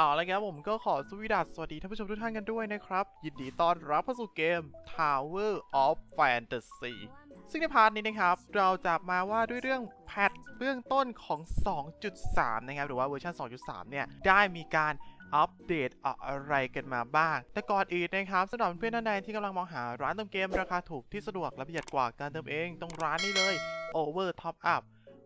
เอาละครับผมก็ขอสวีดัสสวัสดีท่านผู้ชมทุกท่านกันด้วยนะครับ ยินดีต้อนรับเข้าสู่เกม Tower of Fantasy ซึ่งในพาร์ทนี้นะครับ เราจะมาว่าด้วยเรื่องแพทเบื้องต้นของ 2.3 นะครับ หรือว่าเวอร์ชัน2.3 เนี่ย ได้มีการอัปเดตอะไรกันมาบ้าง แต่ก่อนอื่นนะครับสำหรับเพื่อนๆท่านใดที่กำลังมองหาร้านเติมเกมราคาถูกที่สะดวกและประหยัดกว่าการเติมเองตรงร้านนี้เลย Over Top Up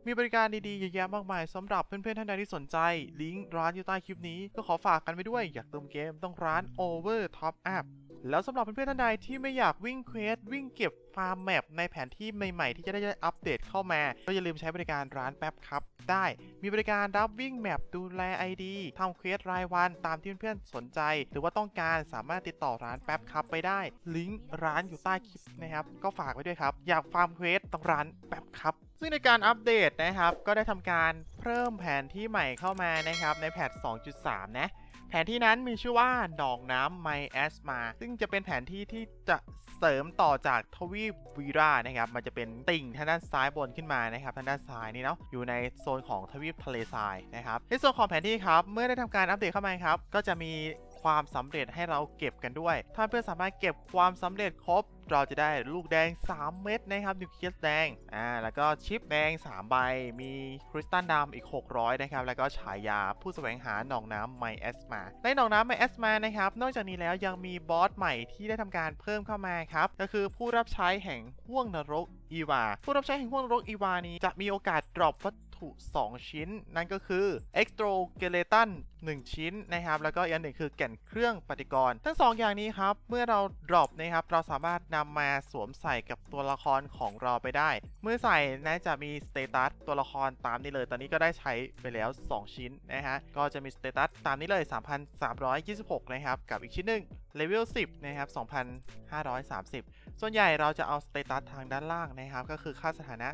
มีบริการดีๆเยอะแยะมากมายสำหรับเพื่อนๆท่านใดที่สนใจ ลิงก์ร้านอยู่ใต้คลิปนี้ ก็ขอฝากกันไปด้วย อยากเติมเกมต้องร้าน Over Top Up แล้วสำหรับเพื่อนๆท่านใดที่ไม่อยากวิ่งเควสวิ่งเก็บฟาร์มแมปในแผนที่ใหม่ๆ ที่จะได้อัปเดตเข้ามา ก็อย่าลืมใช้บริการร้านแป๊บครับ ได้ มีบริการรับวิ่งแมปดูแล ID ทำเควสรายวันตามที่เพื่อนๆสนใจ หรือว่าต้องการสามารถติดต่อร้านแป๊บครับไปได้ ลิงก์ร้านอยู่ใต้คลิปนะครับ ก็ฝากไว้ด้วยครับ อยากฟาร์มเควสต้องร้านแป๊บครับ ซึ่งในการอัปเดตนะครับ ก็ได้ทำการเพิ่มแผนที่ใหม่เข้ามานะครับ ในแพท 2.3 นะ แผนที่นั้นมีชื่อว่าหนองน้ำไมแอสมา ซึ่งจะเป็นแผนที่ที่จะเสริมต่อจากทวีปวีรานะครับ มันจะเป็นติ่งทางด้านซ้ายบนขึ้นมานะครับทางด้านซ้ายนี่เนาะอยู่ในโซนของทวีปทะเลทรายนะครับในส่วนของแผนที่ครับเมื่อได้ทำการอัปเดตเข้ามาครับก็จะมีความสำเร็จให้เราเก็บกันด้วย ถ้าเพื่อนสามารถเก็บความสำเร็จครบเราจะได้ลูกแดง 3 เม็ดนะครับนิวเคลียสแดงอ่าแล้วก็ชิปแดง 3 ใบ มีคริสตัลดำอีก 600 นะครับ แล้วก็ฉายาผู้แสวงหาหนองน้ำไมแอสมา ในหนองน้ำไมแอสมานะครับ นอกจากนี้แล้วยังมีบอสใหม่ที่ได้ทำการเพิ่มเข้ามาครับ ก็คือผู้รับใช้แห่งห้วงนรกอีวา ผู้รับใช้แห่งห้วงนรกอีวานี้จะมีโอกาสดรอปวัตถุ 2 ชิ้น นั่นก็คือ Exoskeleton 1 ชิ้นนะครับ แล้วก็อีกอันหนึ่งคือแก่นเครื่องปฏิกรณ์ ทั้ง 2 อย่างนี้ครับ เมื่อเรา drop นะครับ เราสามารถนำมาสวมใส่กับตัวละครของเราไปได้ เมื่อใส่นะจะมีสเตตัสตัวละครตามนี้เลย ตอนนี้ก็ได้ใช้ไปแล้ว 2 ชิ้นนะฮะ ก็จะมีสเตตัสตามนี้เลย 3,326 นะครับ กับอีกชิ้นหนึ่ง เลเวล 10 นะครับ 2,530 ส่วนใหญ่เราจะเอาสเตตัสทางด้านล่างนะครับ ก็คือค่าสถานะ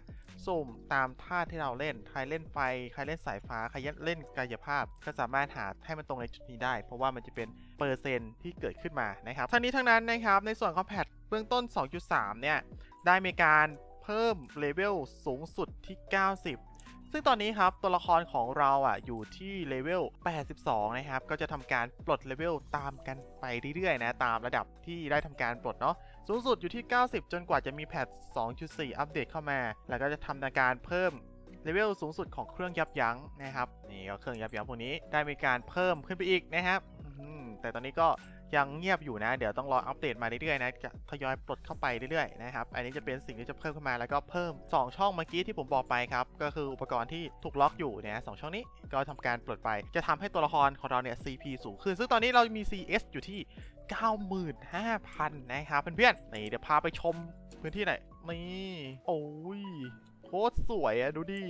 สุ่มตามท่าที่เราเล่น ใครเล่นไฟ ใครเล่นสายฟ้า ใครเล่นกายภาพ ก็สามารถหาให้มันตรงในจุดนี้ได้ เพราะว่ามันจะเป็นเปอร์เซ็นที่เกิดขึ้นมานะครับ ทั้งนี้ทั้งนั้นนะครับ ในส่วนของแพทเบื้องต้น 2.3 เนี่ย ได้มีการเพิ่มเลเวลสูงสุดที่ 90 ซึ่งตอนนี้ครับตัวละครของเราอะอยู่ที่เลเวล 82 นะครับ ก็จะทำการปลดเลเวลตามกันไปเรื่อยๆ นะ ตามระดับที่ได้ทำการปลดเนาะสูงสุดอยู่ที่ 90 จนกว่าจะมีแพท 2.4 อัปเดตเข้ามา แล้วก็จะทำการเพิ่มเลเวลสูงสุดของเครื่องยับยั้งนะครับ นี่ก็เครื่องยับยั้งพวกนี้ได้มีการเพิ่มขึ้นไปอีกนะครับแต่ตอนนี้ก็ ยังเงียบอยู่นะ เดี๋ยวต้องรออัปเดตมาเรื่อยๆนะจะทยอยปลดเข้าไปเรื่อยๆนะครับ อันนี้จะเป็นสิ่งที่จะเพิ่มขึ้นมาแล้วก็เพิ่ม 2 ช่องเมื่อกี้ที่ผมบอกไปครับ ก็คืออุปกรณ์ที่ถูกล็อกอยู่เนี่ยสองช่องนี้ก็ทำการปลดไป จะทำให้ตัวละครของเราเนี่ย CP สูงขึ้น ซึ่งตอนนี้เรามี CS อยู่ที่ 95,000 นะครับเพื่อนๆ นี่เดี๋ยวพาไปชมพื้นที่หน่อยนี่โอ้ยโคตรสวยอะดูดิ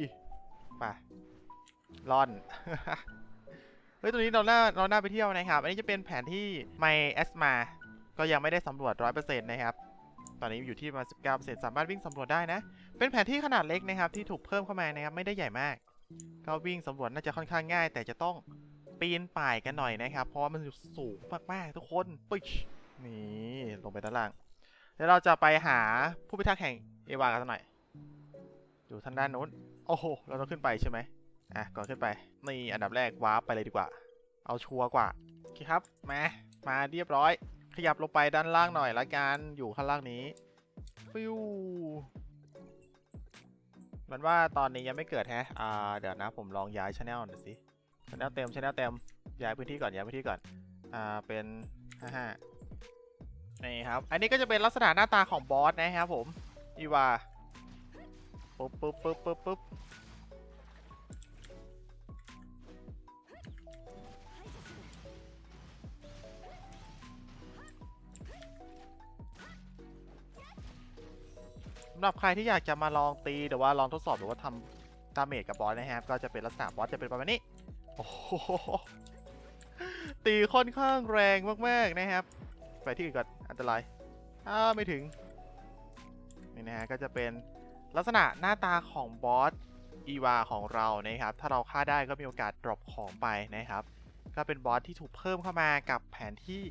ไปร่อน เฮ้ยตัวนี้เราหน้าเราหน้าไปเที่ยวนะครับ อันนี้จะเป็นแผนที่ไมแอสมาก็ยังไม่ได้สำรวจ 100%นะครับ ตอนนี้อยู่ที่ประมาณ19%สามารถวิ่งสำรวจได้นะ เป็นแผนที่ขนาดเล็กนะครับ ที่ถูกเพิ่มเข้ามานะครับ ไม่ได้ใหญ่มาก ก็วิ่งสำรวจน่าจะค่อนข้างง่าย แต่จะต้องปีนป่ายกันหน่อยนะครับ เพราะว่ามันอยู่สูงมากๆทุกคนปึ๊ชนี่ลงไปด้านล่างแล้วเราจะไปหาผู้พิทักษ์แห่งเอวากันหน่อย อยู่ทางด้านนู้น โอ้โห เราต้องขึ้นไปใช่ไหม อะก่อนขึ้นไปนี่อันดับแรกวาร์ปไปเลยดีกว่า เอาชัวร์กว่าโอเคครับมามาเรียบร้อย ขยับลงไปด้านล่างหน่อยละกันอยู่ข้างล่างนี้ฟิวมันว่าตอนนี้ยังไม่เกิดแฮะอ่าเดี๋ยวนะผมลองย้ายช anel หน่อยสิช anel เต็มช anel เต็มย้ายพื้นที่ก่อนย้ายพื้นที่ก่อนอ่าเป็นห้าห้านี่ครับ อันนี้ก็จะเป็นลักษณะหน้าตาของบอสนะครับผมอีวาปุ๊บปุ๊บปุ๊บปุ๊บปุ๊บำหรับใครที่อยากจะมาลองตีหรือว่าลองทดสอบหรือว่าทำดาเมจกับบอสนะครับ ก็จะเป็นลักษณะบอสจะเป็นประมาณนี้ โอ้โห ตีค่อนข้างแรงมากๆนะครับ ไปที่อื่นก่อนอันตรายอ้าไม่ถึง นี่นะฮะก็จะเป็นลักษณะหน้าตาของบอสอีวาของเรานะครับ ถ้าเราฆ่าได้ก็มีโอกาสดรอปของไปนะครับ ก็เป็นบอสที่ถูกเพิ่มเข้ามากับแผนที่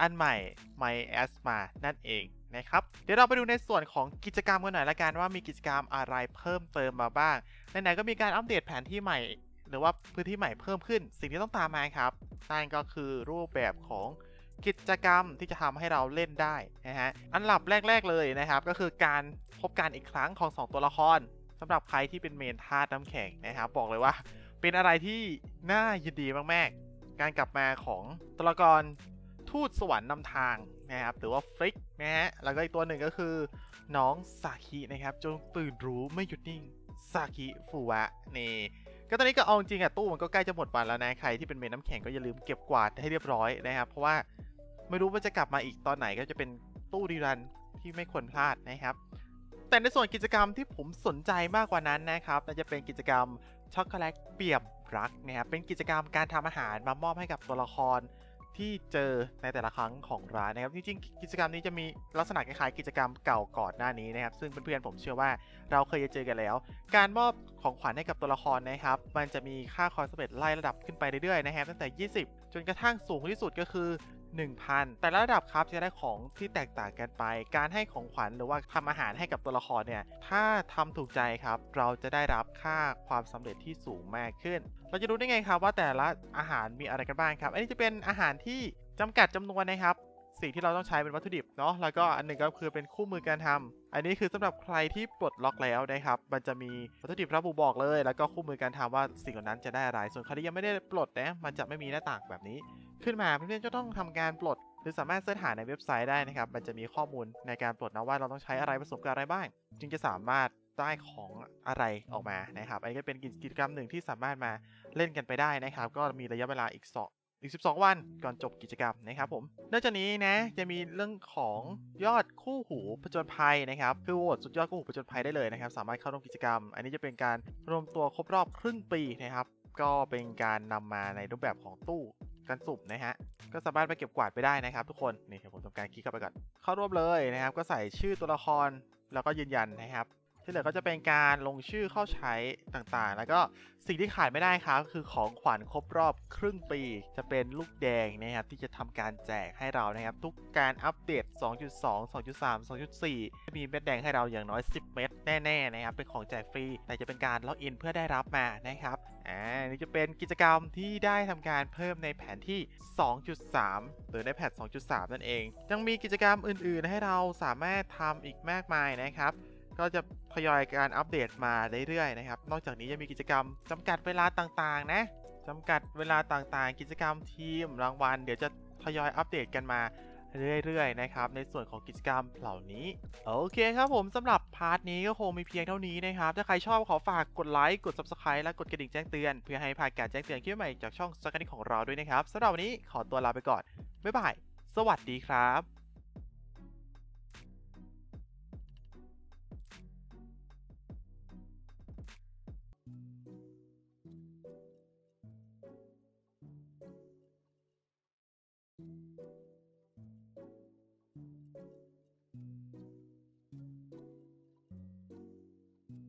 อันใหม่ My Asma นั่นเองนะครับ เดี๋ยวเราไปดูในส่วนของกิจกรรมกันหน่อยละกันว่ามีกิจกรรมอะไรเพิ่มเติมมาบ้างไหนๆก็มีการอัปเดตแผนที่ใหม่ หรือว่าพื้นที่ใหม่เพิ่มขึ้น สิ่งที่ต้องตามมาครับนั่นก็คือรูปแบบของกิจกรรมที่จะทำให้เราเล่นได้นะฮะอันดับแรก ๆเลยนะครับ ก็คือการพบกันอีกครั้งของสองตัวละครสำหรับใครที่เป็นเมนธาตุน้ำแข็งนะครับ บอกเลยว่า เป็นอะไรที่น่ายินดีมากๆ การกลับมาของตัวละคร ทูตสวรรค์นำทางนะครับหรือว่าฟลิกนะฮะแล้วก็อีกตัวหนึ่งก็คือ น้องซาคินะครับจงตื่นรู้ไม่หยุดนิ่งซาคิฟูวะนี่ก็ตอนนี้ก็เอาจริงอะตู้มันก็ใกล้จะหมดวันแล้วนะใครที่เป็นเมนน้ำแข็งก็อย่าลืมเก็บกวาดให้เรียบร้อยนะครับ เพราะว่าไม่รู้ว่าจะกลับมาอีกตอนไหนก็จะเป็นตู้ดีรันที่ไม่ควรพลาดนะครับแต่ในส่วนกิจกรรมที่ผมสนใจมากกว่านั้นนะครับน่าจะเป็นกิจกรรมช็อกโกแลตเปี่ยมรักนะครับเป็นกิจกรรมการทำอาหารมามอบให้กับตัวละคร ที่เจอในแต่ละครั้งของร้านนะครับจริงๆกิจกรรมนี้จะมีลักษณะคล้ายๆกิจกรรมเก่าก่อนหน้านี้นะครับ ซึ่งเพื่อนๆผมเชื่อว่าเราเคยจะเจอกันแล้ว การมอบของขวัญให้กับตัวละครนะครับ มันจะมีค่าคอนเสำเร็จไล่ระดับขึ้นไปเรื่อยๆนะครับตั้งแต่ 20 จนกระทั่งสูงที่สุดก็คือ 1,000 แต่ละระดับครับจะได้ของที่แตกต่างกันไป การให้ของขวัญหรือว่าทำอาหารให้กับตัวละครเนี่ย ถ้าทำถูกใจครับ เราจะได้รับค่าความสำเร็จที่สูงมากขึ้น เราจะรู้ได้ไงครับว่าแต่ละอาหารมีอะไรกันบ้างครับ อันนี้จะเป็นอาหารที่จำกัดจำนวนนะครับ สิ่งที่เราต้องใช้เป็นวัตถุดิบเนาะแล้วก็อันหนึ่งก็คือเป็นคู่มือการทำอันนี้คือสำหรับใครที่ปลดล็อกแล้วนะครับมันจะมีวัตถุดิบระบุบอกเลย แล้วก็คู่มือการทำว่าสิ่งเหล่านั้นจะได้อะไร ส่วนใครที่ยังไม่ได้ปลดนะมันจะไม่มีหน้าต่างแบบนี้ ขึ้นมาเพื่อนๆจะต้องทำการปลด หรือสามารถเสิร์ชหาในเว็บไซต์ได้นะครับมันจะมีข้อมูลในการปลดนะว่าเราต้องใช้อะไรผสมกับอะไรบ้าง จึงจะสามารถได้ของอะไรออกมานะครับ อันนี้ก็เป็นกิจกรรมหนึ่งที่สามารถมาเล่นกันไปได้นะครับ ก็มีระยะเวลาอีกส องอีก 12 วันก่อนจบกิจกรรมนะครับผมนอกจากนี้นะจะมีเรื่องของยอดคู่หูผจญภัยนะครับคือโหวตสุดยอดคู่หูผจญภัยได้เลยนะครับ สามารถเข้าร่วมกิจกรรม อันนี้จะเป็นการรวมตัวครบรอบครึ่งปีนะครับ ก็เป็นการนำมาในรูปแบบของตู้กันสุ่มนะฮะก็สามารถไปเก็บกวาดไปได้นะครับทุกคนนี่ผมทำการคลิกเข้าไปก่อนเข้าร่วมเลยนะครับ ก็ใส่ชื่อตัวละครแล้วก็ยืนยันนะครับ ที่เหลือก็จะเป็นการลงชื่อเข้าใช้ต่างๆ แล้วก็สิ่งที่ขาดไม่ได้ครับคือของขวัญครบรอบครึ่งปี จะเป็นลูกแดงนะครับที่จะทำการแจกให้เรานะครับ ทุกการอัปเดต 2.2 2.3 2.4 จะมีเม็ดแดงให้เราอย่างน้อย 10 เม็ดแน่ๆนะครับ เป็นของแจกฟรี แต่จะเป็นการล็อกอินเพื่อได้รับมานะครับ อ่า นี่จะเป็นกิจกรรมที่ได้ทำการเพิ่มในแผนที่ 2.3 หรือในแพท2.3 นั่นเอง ยังมีกิจกรรมอื่น ๆ ให้เราสามารถทำอีกมากมายนะครับ ก็จะทยอยการอัปเดตมาเรื่อยๆนะครับ นอกจากนี้ยังมีกิจกรรมจำกัดเวลาต่างๆ นะจำกัดเวลาต่างๆ กิจกรรมทีมรางวัล เดี๋ยวจะทยอยอัปเดตกันมาเรื่อยๆนะครับในส่วนของกิจกรรมเหล่านี้ โอเคครับผมสำหรับพาร์ทนี้ก็คงมีเพียงเท่านี้นะครับ ถ้าใครชอบขอฝากกดไลค์กด Subscribe และกดกระดิ่งแจ้งเตือน เพื่อให้พลาดการแจ้งเตือนคลิปใหม่จากช่องสกันิของเราด้วยนะครับสำหรับวันนี้ขอตัวลาไปก่อนบ๊ายบายสวัสดีครับ